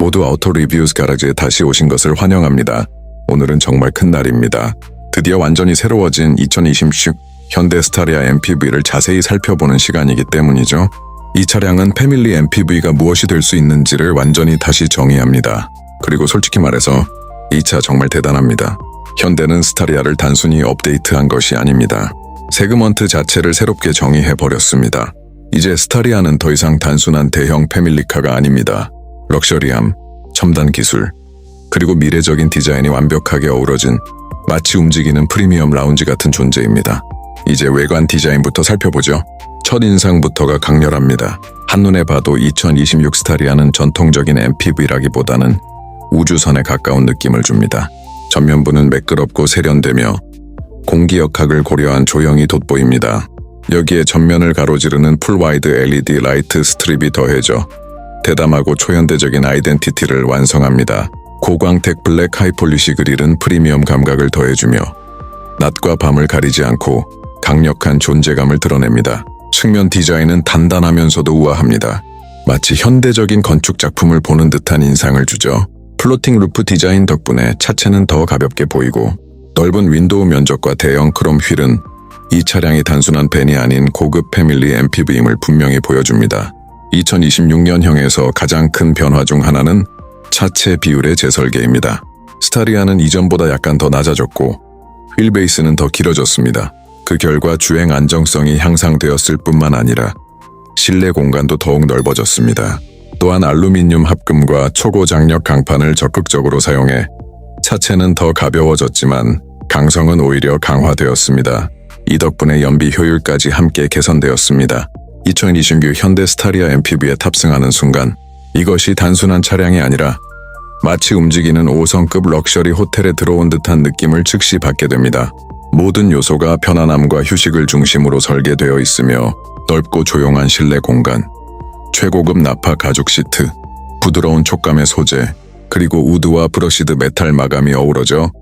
모두 아우토 리뷰스 가라지에 다시 오신 것을 환영합니다. 오늘은 정말 큰 날입니다. 드디어 완전히 새로워진 2026 현대 스타리아 MPV를 자세히 살펴보는 시간이기 때문이죠. 이 차량은 패밀리 MPV가 무엇이 될 수 있는지를 완전히 다시 정의합니다. 그리고 솔직히 말해서 이 차 정말 대단합니다. 현대는 스타리아를 단순히 업데이트한 것이 아닙니다. 세그먼트 자체를 새롭게 정의해 버렸습니다. 이제 스타리아는 더 이상 단순한 대형 패밀리카가 아닙니다. 럭셔리함, 첨단 기술, 그리고 미래적인 디자인이 완벽하게 어우러진 마치 움직이는 프리미엄 라운지 같은 존재입니다. 이제 외관 디자인부터 살펴보죠. 첫 인상부터가 강렬합니다. 한눈에 봐도 2026 스타리아는 전통적인 MPV라기보다는 우주선에 가까운 느낌을 줍니다. 전면부는 매끄럽고 세련되며 공기 역학을 고려한 조형이 돋보입니다. 여기에 전면을 가로지르는 풀와이드 LED 라이트 스트립이 더해져 대담하고 초현대적인 아이덴티티를 완성합니다. 고광택 블랙 하이폴리시 그릴은 프리미엄 감각을 더해주며 낮과 밤을 가리지 않고 강력한 존재감을 드러냅니다. 측면 디자인은 단단하면서도 우아합니다. 마치 현대적인 건축 작품을 보는 듯한 인상을 주죠. 플로팅 루프 디자인 덕분에 차체는 더 가볍게 보이고 넓은 윈도우 면적과 대형 크롬 휠은 이 차량이 단순한 벤이 아닌 고급 패밀리 MPV임을 분명히 보여줍니다. 2026년형에서 가장 큰 변화 중 하나는 차체 비율의 재설계입니다. 스타리아는 이전보다 약간 더 낮아졌고 휠 베이스는 더 길어졌습니다. 그 결과 주행 안정성이 향상되었을 뿐만 아니라 실내 공간도 더욱 넓어졌습니다. 또한 알루미늄 합금과 초고 장력 강판을 적극적으로 사용해 차체는 더 가벼워졌지만 강성은 오히려 강화되었습니다. 이 덕분에 연비 효율까지 함께 개선되었습니다. 2026 현대 스타리아 MPV에 탑승하는 순간 이것이 단순한 차량이 아니라 마치 움직이는 5성급 럭셔리 호텔에 들어온 듯한 느낌을 즉시 받게 됩니다. 모든 요소가 편안함과 휴식을 중심으로 설계되어 있으며 넓고 조용한 실내 공간, 최고급 나파 가죽 시트, 부드러운 촉감의 소재, 그리고 우드와 브러시드 메탈 마감이 어우러져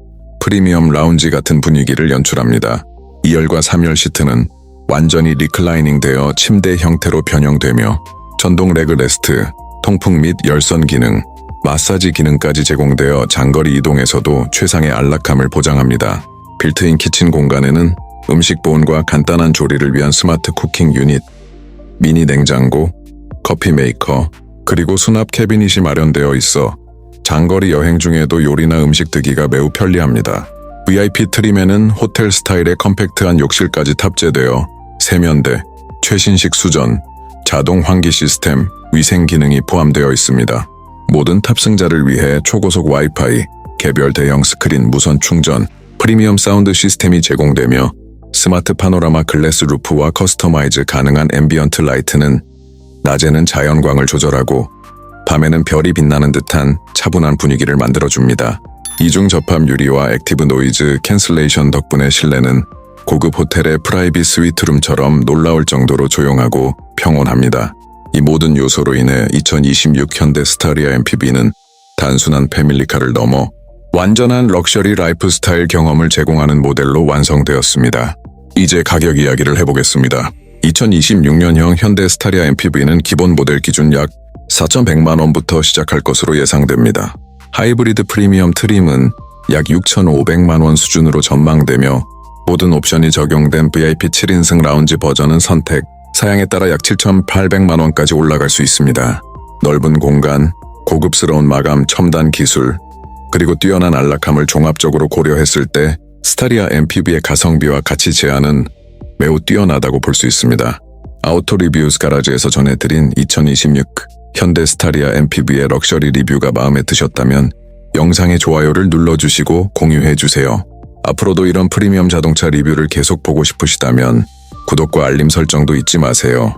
프리미엄 라운지 같은 분위기를 연출합니다. 2열과 3열 시트는 완전히 리클라이닝 되어 침대 형태로 변형되며 전동 레그 레스트, 통풍 및 열선 기능, 마사지 기능까지 제공되어 장거리 이동에서도 최상의 안락함을 보장합니다. 빌트인 키친 공간에는 음식 보온과 간단한 조리를 위한 스마트 쿠킹 유닛, 미니 냉장고, 커피 메이커, 그리고 수납 캐비닛이 마련되어 있어 장거리 여행 중에도 요리나 음식 드기가 매우 편리합니다. VIP 트림에는 호텔 스타일의 컴팩트한 욕실까지 탑재되어 세면대, 최신식 수전, 자동 환기 시스템, 위생 기능이 포함되어 있습니다. 모든 탑승자를 위해 초고속 와이파이, 개별 대형 스크린 무선 충전, 프리미엄 사운드 시스템이 제공되며 스마트 파노라마 글래스 루프와 커스터마이즈 가능한 앰비언트 라이트는 낮에는 자연광을 조절하고 밤에는 별이 빛나는 듯한 차분한 분위기를 만들어줍니다. 이중 접합 유리와 액티브 노이즈 캔슬레이션 덕분에 실내는 고급 호텔의 프라이빗 스위트룸처럼 놀라울 정도로 조용하고 평온합니다. 이 모든 요소로 인해 2026 현대 스타리아 MPV는 단순한 패밀리카를 넘어 완전한 럭셔리 라이프 스타일 경험을 제공하는 모델로 완성되었습니다. 이제 가격 이야기를 해보겠습니다. 2026년형 현대 스타리아 MPV는 기본 모델 기준 약 4,100만 원부터 시작할 것으로 예상됩니다. 하이브리드 프리미엄 트림은 약 6,500만 원 수준으로 전망되며 모든 옵션이 적용된 VIP 7인승 라운지 버전은 선택, 사양에 따라 약 7,800만 원까지 올라갈 수 있습니다. 넓은 공간, 고급스러운 마감, 첨단 기술, 그리고 뛰어난 안락함을 종합적으로 고려했을 때 스타리아 MPV의 가성비와 가치 제한은 매우 뛰어나다고 볼 수 있습니다. 아우토 리뷰스 가라지에서 전해드린 2026 현대 스타리아 MPV의 럭셔리 리뷰가 마음에 드셨다면 영상의 좋아요를 눌러주시고 공유해주세요. 앞으로도 이런 프리미엄 자동차 리뷰를 계속 보고 싶으시다면 구독과 알림 설정도 잊지 마세요.